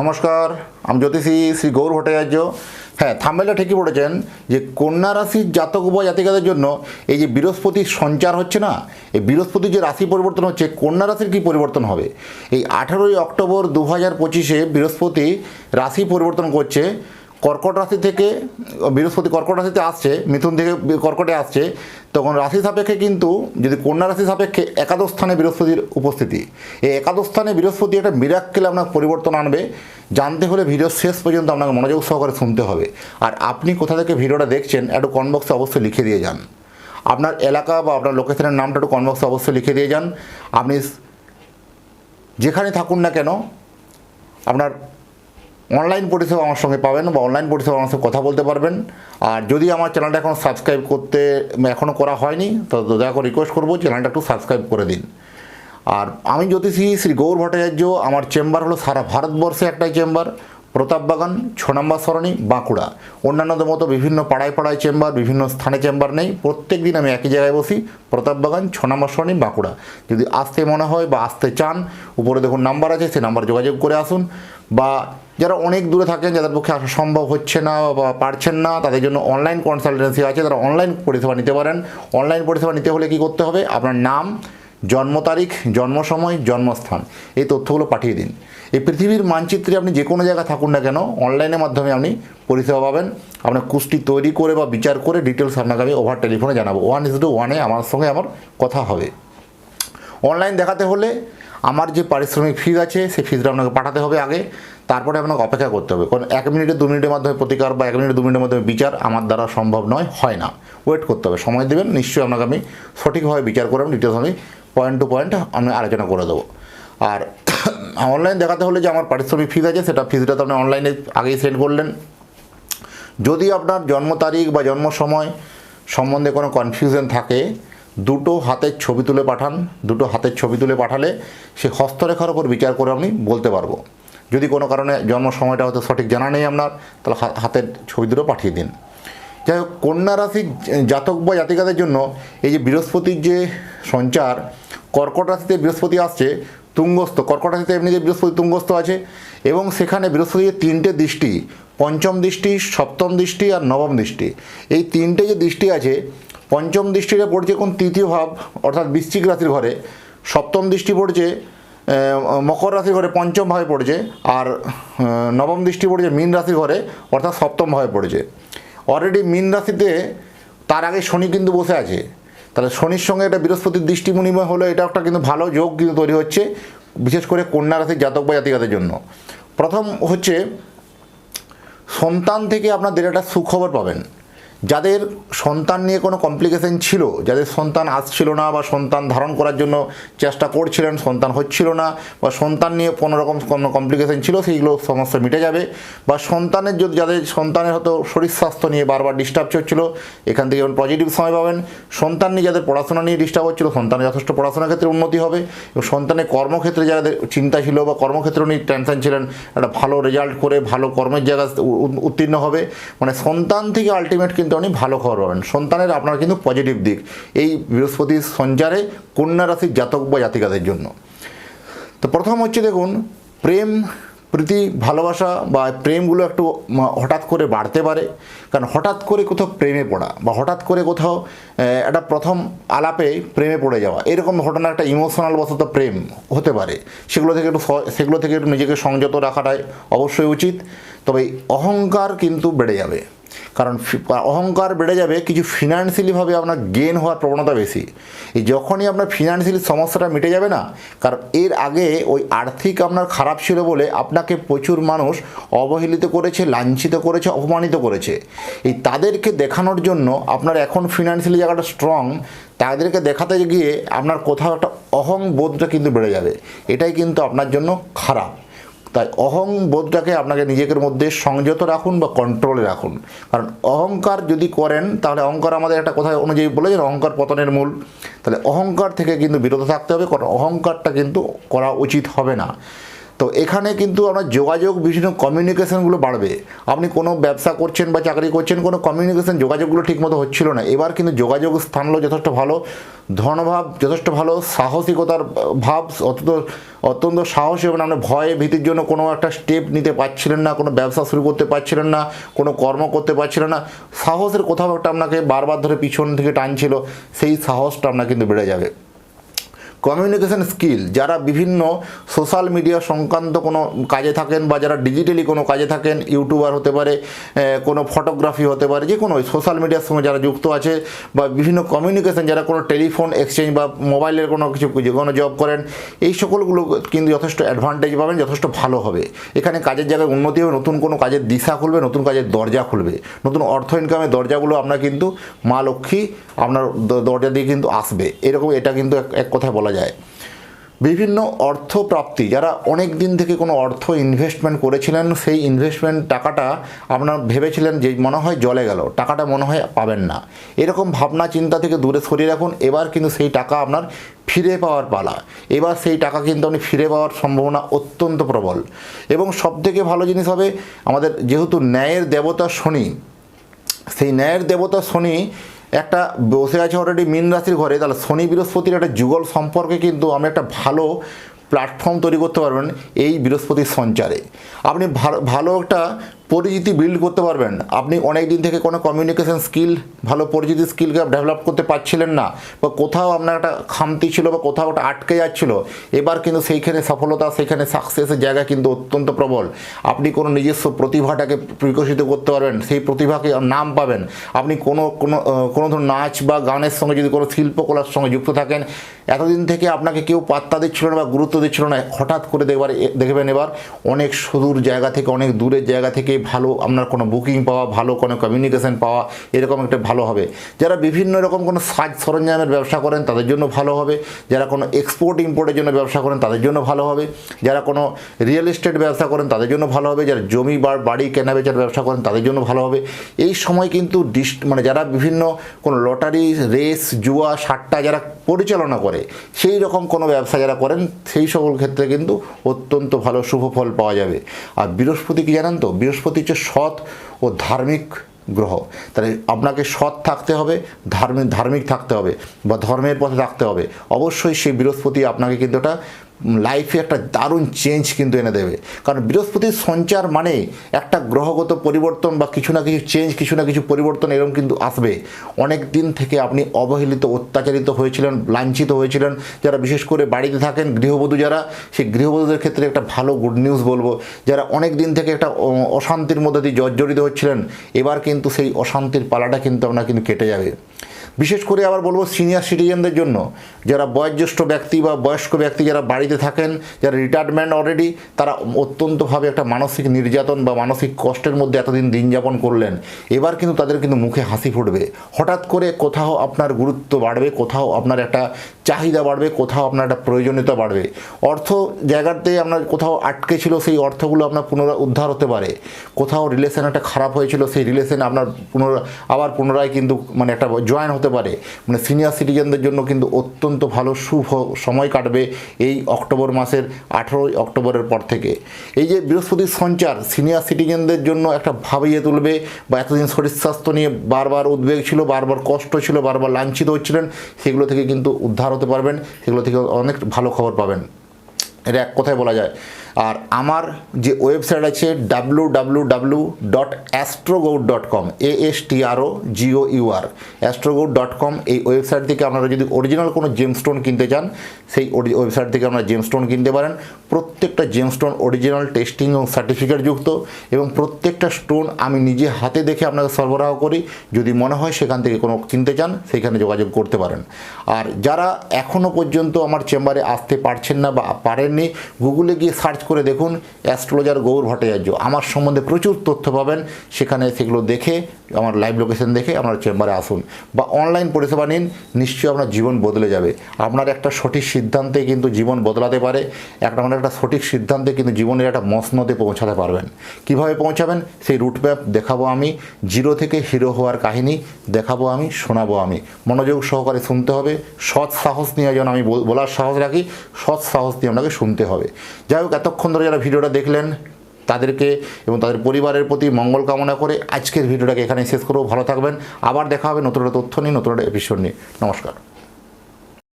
নমস্কার, আমি জ্যোতিষী শ্রী গৌর ভট্টাচার্য। হ্যাঁ থামেলে ঠিকই পড়েছেন যে কন্যা রাশির জাতক বা জাতিকাদের জন্য এই যে বৃহস্পতির সঞ্চার হচ্ছে না, এই বৃহস্পতির যে রাশি পরিবর্তন হচ্ছে, কন্যা রাশির কী পরিবর্তন হবে? এই আঠারোই অক্টোবর দু হাজার পঁচিশে বৃহস্পতি রাশি পরিবর্তন করছে। কর্কট রাশি থেকে, বৃহস্পতি কর্কট রাশিতে আসছে, মিথুন থেকে কর্কটে আসছে, তখন রাশি সাপেক্ষে কিন্তু, যদি কন্যা রাশি সাপেক্ষে একাদশ স্থানে বৃহস্পতির উপস্থিতি। এই একাদশ স্থানে বৃহস্পতি একটা মিরাক্কেল আপনার পরিবর্তন আনবে। জানতে হলে ভিডিও শেষ পর্যন্ত আপনাকে মনোযোগ সহকারে শুনতে হবে। আর আপনি কোথা থেকে ভিডিওটা দেখছেন, একটু কমেন্ট বক্সে অবশ্যই লিখে দিয়ে যান। আপনার এলাকা বা আপনার লোকেশনের নামটা একটু কমেন্ট বক্সে অবশ্যই লিখে দিয়ে যান। আপনি যেখানে থাকুন না কেন, আপনার অনলাইন পরিষেবা আমার সঙ্গে পাবেন বা অনলাইন পরিষেবা আমার সঙ্গে কথা বলতে পারবেন। আর যদি আমার চ্যানেলটা এখন সাবস্ক্রাইব করতে এখনও করা হয়নি, তো দয়া করে রিকোয়েস্ট করব চ্যানেলটা একটু সাবস্ক্রাইব করে দিন। আর আমি জ্যোতিষী শ্রী গৌর ভট্টাচার্য, আমার চেম্বার হলো সারা ভারতবর্ষে একটাই চেম্বার প্রতাপবাগান ছ নম্বর সরণি, বাঁকুড়া। অন্যান্যদের মতো বিভিন্ন পাড়ায় পাড়ায় চেম্বার, বিভিন্ন স্থানে চেম্বার নেই। প্রত্যেক দিন আমি একই জায়গায় বসি। প্রতাপবাগান ছ নম্বর সরণি, বাঁকুড়া। যদি আসতে মনে হয় বা আসতে চান, উপরে দেখুন নাম্বার আছে, সেই নাম্বার যোগাযোগ করে আসুন। বা যারা অনেক দূরে থাকেন, যাদের পক্ষে আসা সম্ভব হচ্ছে না বা পারছেন না, তাদের জন্য অনলাইন কনসালটেন্সি আছে। তারা অনলাইন পরিষেবা নিতে পারেন। অনলাইন পরিষেবা নিতে হলে কী করতে হবে? আপনার নাম জন্ম তারিখ, জন্ম সময়, জন্মস্থান। এই তথ্যগুলো পাঠিয়ে দিন। এই পৃথিবীর মানচিত্রে আপনি যে কোনো জায়গায় থাকুন না কেন, অনলাইনের মাধ্যমে আপনি পরিষেবা পাবেন। আপনার কুষ্টি তৈরি করে বা বিচার করে ডিটেলস আপনাকে আমি ওভার টেলিফোনে জানাব। ওয়ান ইজ টু ওয়ানে আমার সঙ্গে আমার কথা হবে। অনলাইন দেখাতে হলে আমার যে পারিশ্রমিক ফিজ আছে, সেই ফিজটা আপনাকে পাঠাতে হবে আগে। তারপরে আপনাকে অপেক্ষা করতে হবে। কারণ এক মিনিটে, দু মিনিটের মাধ্যমে প্রতিকার বা এক মিনিটে, দু মিনিটের মাধ্যমে বিচার আমার দ্বারা সম্ভব নয়, হয় না। ওয়েট করতে হবে। সময় দেবেন, নিশ্চয়ই আপনাকে আমি সঠিকভাবে বিচার করে আমি ডিটেলস আমি পয়েন্ট টু পয়েন্ট আমি আলোচনা করে দেবো। আর অনলাইন দেখাতে হলে যে আমার পারিশ্রমিক ফিজ আছে, সেটা ফিজটা তো আপনি অনলাইনে আগেই সেন্ড করলেন। যদি আপনার জন্ম তারিখ বা জন্ম সময় সম্বন্ধে কোনো কনফিউশন থাকে, দুটো হাতের ছবি তুলে পাঠান, দুটো হাতের ছবি তুলে পাঠালে সে হস্তরেখার ওপর বিচার করে আমি বলতে পারব। যদি কোনো কারণে জন্ম সময়টা হয়তো সঠিক জানা নেই আপনার, তাহলে হাতের ছবি দুটো পাঠিয়ে দিন। যাই হোক, কন্যা রাশির জাতক বা জাতিকাদের জন্য এই যে বৃহস্পতির যে সঞ্চার, কর্কট রাশিতে বৃহস্পতি আসছে, তুঙ্গস্থ। কর্কট রাশিতে এমনি যে বৃহস্পতি, তুঙ্গস্থ আছে এবং সেখানে বৃহস্পতির তিনটে দৃষ্টি, পঞ্চম দৃষ্টি, সপ্তম দৃষ্টি আর নবম দৃষ্টি। এই তিনটে যে দৃষ্টি আছে, পঞ্চম দৃষ্টিটা পড়ছে কোন তৃতীয় ভাব, অর্থাৎ বৃশ্চিক রাশির ঘরে। সপ্তম দৃষ্টি পড়ছে মকর রাশির ঘরে পঞ্চম ভাবে পড়ছে আর নবম দৃষ্টি পড়ছে মীন রাশির ঘরে, অর্থাৎ সপ্তম ভাবে পড়ছে। অলরেডি মিন রাশিতে, তার আগে শনি কিন্তু বসে আছে। তাহলে শনির সঙ্গে একটা বৃহস্পতির দৃষ্টি বিনিময় হলো এটা একটা কিন্তু ভালো যোগ কিন্তু তৈরি হচ্ছে, বিশেষ করে কন্যা রাশির জাতক বা জাতিকাদের জন্য। প্রথম হচ্ছে, সন্তান থেকে আপনাদের একটা সুখবর পাবেন। যাদের সন্তান নিয়ে কোনো কমপ্লিকেশন ছিল, যাদের সন্তান আসছিল না বা সন্তান ধারণ করার জন্য চেষ্টা করছিলেন, সন্তান হচ্ছিল না বা সন্তান নিয়ে কোনো রকম কোনো কমপ্লিকেশন ছিল, সেইগুলো সমস্যা মিটে যাবে। বা সন্তানের যদি, যাদের সন্তানের হয়তো শরীর স্বাস্থ্য নিয়ে বারবার ডিস্টার্ব হচ্ছিল, এখান থেকে যেমন পজিটিভ সময় পাবেন, সন্তান নিয়ে যাদের পড়াশোনা নিয়ে ডিস্টার্ব হচ্ছিল, সন্তানের যথেষ্ট পড়াশোনার ক্ষেত্রে উন্নতি হবে। এবং সন্তানের কর্মক্ষেত্রে যাদের চিন্তা ছিল বা কর্মক্ষেত্র নিয়ে টেনশন ছিলেন, একটা ভালো রেজাল্ট করে ভালো কর্মের জায়গা উত্তীর্ণ হবে। মানে সন্তান থেকে আলটিমেট কিন্তু আপনি ভালো খবর পাবেন। সন্তানের আপনার কিন্তু পজিটিভ দিক। এই বৃহস্পতির সঞ্চারে কন্যা রাশির জাতক বা জাতিকাদের জন্য। তো প্রথম হচ্ছে দেখুন, প্রেম প্রীতি ভালোবাসা বা প্রেমগুলো একটু হঠাৎ করে বাড়তে পারে। কারণ হঠাৎ করে কোথাও প্রেমে পড়া বা হঠাৎ করে কোথাও একটা প্রথম আলাপে প্রেমে পড়ে যাওয়া, এরকম ঘটনা একটা ইমোশনাল বশত প্রেম হতে পারে। সেগুলো থেকে একটু সেগুলো থেকে একটু নিজেকে সংযত রাখাটাই অবশ্যই উচিত। তবে অহংকার কিন্তু বেড়ে যাবে। কারণ অহংকার বেড়ে যাবে, কিছু ফিনান্সিয়ালিভাবে আপনার গেন হওয়ার প্রবণতা বেশি। এই যখনই আপনার ফিনান্সিয়ালি সমস্যাটা মিটে যাবে না, কারণ এর আগে ওই আর্থিক আপনার খারাপ ছিল বলে আপনাকে প্রচুর মানুষ অবহেলিত করেছে, লাঞ্ছিত করেছে, অপমানিত করেছে। এই তাদেরকে দেখানোর জন্য আপনার এখন ফিনান্সিয়ালি জায়গাটা স্ট্রং তাদেরকে দেখাতে গিয়ে আপনার কোথাও একটা অহং বোধটা কিন্তু বেড়ে যাবে। এটাই কিন্তু আপনার জন্য খারাপ। তাই অহং বোধটাকে আপনাকে নিজেদের মধ্যে সংযত রাখুন বা কন্ট্রোলে রাখুন। কারণ অহংকার যদি করেন, তাহলে অহংকার আমাদের একটা কথা অনুযায়ী বলেছেন অহংকার পতনের মূল। তাহলে অহংকার থেকে কিন্তু বিরত থাকতে হবে, কারণ অহংকারটা কিন্তু করা উচিত হবে না। তো এখানে কিন্তু আপনার যোগাযোগ বিভিন্ন কমিউনিকেশনগুলো বাড়বে। আপনি কোনো ব্যবসা করছেন বা চাকরি করছেন, কোনো কমিউনিকেশন যোগাযোগগুলো ঠিকমতো হচ্ছিল না। এবার কিন্তু যোগাযোগ স্থানগুলো যথেষ্ট ভালো, ধনভাব যথেষ্ট ভালো, সাহসিকতার ভাব অত্যন্ত অত্যন্ত সাহসী এবং আপনি ভয়ে ভীতির জন্য কোনো একটা স্টেপ নিতে পারছিলেন না, কোনো ব্যবসা শুরু করতে পারছিলেন না, কোনো কর্ম করতে পারছিলেন না। সাহসের কোথাও একটা আপনাকে বারবার ধরে পিছন থেকে টানছিল, সেই সাহসটা আপনার কিন্তু বেড়ে যাবে। কমিউনিকেশন স্কিল যারা বিভিন্ন সোশ্যাল মিডিয়া সংক্রান্ত কোনো কাজে থাকেন বা যারা ডিজিটালি কোনো কাজে থাকেন ইউটিউবার হতে পারে কোনো ফটোগ্রাফি হতে পারে, যে কোনো সোশ্যাল মিডিয়ার সঙ্গে যারা যুক্ত আছে বা বিভিন্ন কমিউনিকেশন যারা কোনো টেলিফোন এক্সচেঞ্জ বা মোবাইলের কোনো কিছু যে কোনো জব করেন, এই সকলগুলো কিন্তু যথেষ্ট অ্যাডভান্টেজ পাবেন, যথেষ্ট ভালো হবে। এখানে কাজের জায়গায় উন্নতি হবে নতুন কোনো কাজের দিশা খুলবে, নতুন কাজের দরজা খুলবে। নতুন অর্থ ইনকামের দরজাগুলো আপনার কিন্তু মা লক্ষ্মী আপনার দরজা দিয়ে কিন্তু আসবে। এরকম এটা কিন্তু এক কথায় বলা যায়। বিভিন্ন অর্থ প্রাপ্তি যারা অনেক দিন থেকে কোনো অর্থ ইনভেস্টমেন্ট করেছিলেন, সেই ইনভেস্টমেন্ট টাকাটা আপনার ভেবেছিলেন যে মনে হয় জলে গেল, টাকাটা মনে হয় পাবেন না। এরকম ভাবনা চিন্তা থেকে দূরে সরিয়ে রাখুন, এবার কিন্তু সেই টাকা আপনার ফিরে পাওয়ার পালা। এবার সেই টাকা কিন্তু আপনি ফিরে পাওয়ার সম্ভাবনা অত্যন্ত প্রবল। এবং সবথেকে ভালো জিনিস হবে, আমাদের যেহেতু ন্যায়ের দেবতা শনি, সেই ন্যায়ের দেবতা শনি একটা বসে আছে অলরেডি মীন রাশির ঘরে, তাহলে শনি বৃহস্পতির একটা যুগল সম্পর্কে কিন্তু আমি একটা ভালো প্ল্যাটফর্ম তৈরি করতে পারবেন এই বৃহস্পতির সঞ্চারে। আপনি ভালো ভালো একটা পরিচিতি বিল্ড করতে পারবেন। আপনি অনেক দিন থেকে কোনো কমিউনিকেশন স্কিল ভালো পরিচিতি স্কিলকে ডেভেলপ করতে পারছিলেন না, বা কোথাও আপনার একটা খামতি ছিল বা কোথাও ওটা আটকে যাচ্ছিল, এবার কিন্তু সেইখানে সফলতা, সেইখানে সাকসেসের জায়গা কিন্তু অত্যন্ত প্রবল। আপনি কোনো নিজস্ব প্রতিভাটাকে বিকশিত করতে পারবেন, সেই প্রতিভাকে নাম পাবেন। আপনি কোনো কোনো কোনো ধরুন নাচ বা গানের সঙ্গে যদি কোনো শিল্পকলার সঙ্গে যুক্ত থাকেন, এতদিন থেকে আপনাকে কেউ পাত্তা দিচ্ছিল না বা গুরুত্ব দিচ্ছিল না, হঠাৎ করে দেখবার, দেখবেন এবার অনেক সুদূর জায়গা থেকে, অনেক দূরের জায়গা থেকে ভালো, আপনার কোনো বুকিং পাওয়া, ভালো কোনো কমিউনিকেশন পাওয়া, এরকম একটা ভালো হবে। যারা বিভিন্ন রকম কোনো সাজ সরঞ্জামের ব্যবসা করেন, তাদের জন্য ভালো হবে। যারা কোনো এক্সপোর্ট ইম্পোর্টের জন্য ব্যবসা করেন, তাদের জন্য ভালো হবে। যারা কোনো রিয়েল এস্টেট ব্যবসা করেন, তাদের জন্য ভালো হবে। যারা জমি বা বাড়ি কেনাবেচার ব্যবসা করেন, তাদের জন্য ভালো হবে। এই সময় কিন্তু ডিস মানে যারা বিভিন্ন কোনো লটারি রেস জুয়া, সাট্টা যারা পরিচালনা করে, সেই রকম কোনো ব্যবসা যারা করেন, সেই সকল ক্ষেত্রে কিন্তু অত্যন্ত ভালো শুভ ফল পাওয়া যাবে। আর বৃহস্পতি কি জানেন তো? বৃহস্পতি হচ্ছে সৎ ও ধার্মিক গ্রহ। তাহলে আপনাকে সৎ থাকতে হবে ধার্মিক ধার্মিক থাকতে হবে বা ধর্মের পথে থাকতে হবে। অবশ্যই সেই বৃহস্পতি আপনাকে কিন্তু একটা লাইফে একটা দারুণ চেঞ্জ কিন্তু এনে দেবে। কারণ বৃহস্পতির সঞ্চার মানে একটা গ্রহগত পরিবর্তন বা কিছু না কিছু চেঞ্জ কিছু না কিছু পরিবর্তন এরকম কিন্তু আসবে। অনেক দিন থেকে আপনি অবহেলিত, অত্যাচারিত হয়েছিলেন, লাঞ্ছিত হয়েছিলেন। যারা বিশেষ করে বাড়িতে থাকেন, গৃহবধূ যারা, সেই গৃহবধূদের ক্ষেত্রে একটা ভালো গুড নিউজ বলব। যারা অনেক দিন থেকে একটা অশান্তির মধ্যে দিয়ে জর্জরিত হচ্ছিলেন, এবার কিন্তু সেই অশান্তির পালাটা কিন্তু আপনার কিন্তু কেটে যাবে। বিশেষ করে আবার বলব সিনিয়র সিটিজেনদের জন্য। যারা বয়োজ্যেষ্ঠ ব্যক্তি বা বয়স্ক ব্যক্তি যারা বাড়িতে থাকেন, যারা রিটায়ারমেন্ট অলরেডি তারা অত্যন্তভাবে একটা মানসিক নির্যাতন বা মানসিক কষ্টের মধ্যে এতদিন দিন যাপন করলেন। এবার কিন্তু তাদের কিন্তু মুখে হাসি ফুটবে। হঠাৎ করে কোথাও আপনার গুরুত্ব বাড়বে, কোথাও আপনার একটা চাহিদা বাড়বে, কোথাও আপনার একটা প্রয়োজনীয়তা বাড়বে। অর্থ জায়গাতে আপনার কোথাও আটকে ছিল, সেই অর্থগুলো আপনার পুনরায় উদ্ধার হতে পারে। কোথাও রিলেশন একটা খারাপ হয়েছিল, সেই রিলেশন আপনার পুনরায় আবার পুনরায় কিন্তু মানে একটা জয়েন হতে পারে। মানে সিনিয়র সিটিজেনদের জন্য কিন্তু অত্যন্ত ভালো শুভ সময় কাটবে এই অক্টোবর মাসের আঠেরোই অক্টোবরের পর থেকে। এই যে বৃহস্পতির সঞ্চার সিনিয়র সিটিজেনদের জন্য একটা ভাবিয়ে তুলবে বা এতদিন শরীর স্বাস্থ্য নিয়ে বারবার উদ্বেগ ছিল, বারবার কষ্ট ছিল, বারবার লাঞ্ছিত হচ্ছিলেন, সেগুলো থেকে কিন্তু উদ্ধার হতে পারবেন, সেগুলো থেকে অনেক ভালো খবর পাবেন। এটা এক কথায় বলা যায়। আর আমার যে ওয়েবসাইট আছে W W W dot Astrogaud dot com A S T R O G O U R Astrogaud dot com এই ওয়েবসাইট থেকে আপনারা যদি অরিজিনাল কোনো জেমস্টোন কিনতে চান, সেই ওয়েবসাইট থেকে আপনারা জেমস্টোন কিনতে পারেন। প্রত্যেকটা জেমস্টোন অরিজিনাল টেস্টিং এবং সার্টিফিকেট যুক্ত এবং প্রত্যেকটা স্টোন আমি নিজে হাতে দেখে আপনাকে সরবরাহ করি। যদি মনে হয় সেখান থেকে কোনো কিনতে চান, সেখানে যোগাযোগ করতে পারেন। আর যারা এখনও পর্যন্ত আমার চেম্বারে আসতে পারছেন না বা পারেননি গুগলে গিয়ে সার্চ করে দেখুন অ্যাস্ট্রোলজার গৌর ভট্টাচার্য আমার সম্বন্ধে প্রচুর তথ্য পাবেন সেখানে সেগুলো দেখে আমার লাইভ লোকেশন দেখে আপনার চেম্বারে আসুন। বা অনলাইন পরিষেবা নিন, নিশ্চয়ই আপনার জীবন বদলে যাবে। আপনার একটা সঠিক সিদ্ধান্তে কিন্তু জীবন বদলাতে পারে, একটা মানে একটা সঠিক সিদ্ধান্তে কিন্তু জীবনের একটা মসনদে পৌঁছাতে পারবেন। কীভাবে পৌঁছাবেন? সেই রুট ম্যাপ দেখাবো আমি। জিরো থেকে হিরো হওয়ার কাহিনী দেখাবো আমি, শোনাবো আমি। মনোযোগ সহকারে শুনতে হবে। সৎ সাহস নিয়ে যেন আমি বল- বলার সাহস রাখি, সৎ সাহস নিয়ে আপনাকে শুনতে হবে। যাই হোক, এতক্ষণ ধরে যারা ভিডিওটা দেখলেন তাদেরকে এবং তাদের পরিবারের প্রতি মঙ্গল কামনা করে আজকের ভিডিওটাকে এখানে শেষ করব। ভালো থাকবেন। আবার দেখা হবে নতুন তথ্য নিয়ে, নতুন এপিসোড নিয়ে। নমস্কার।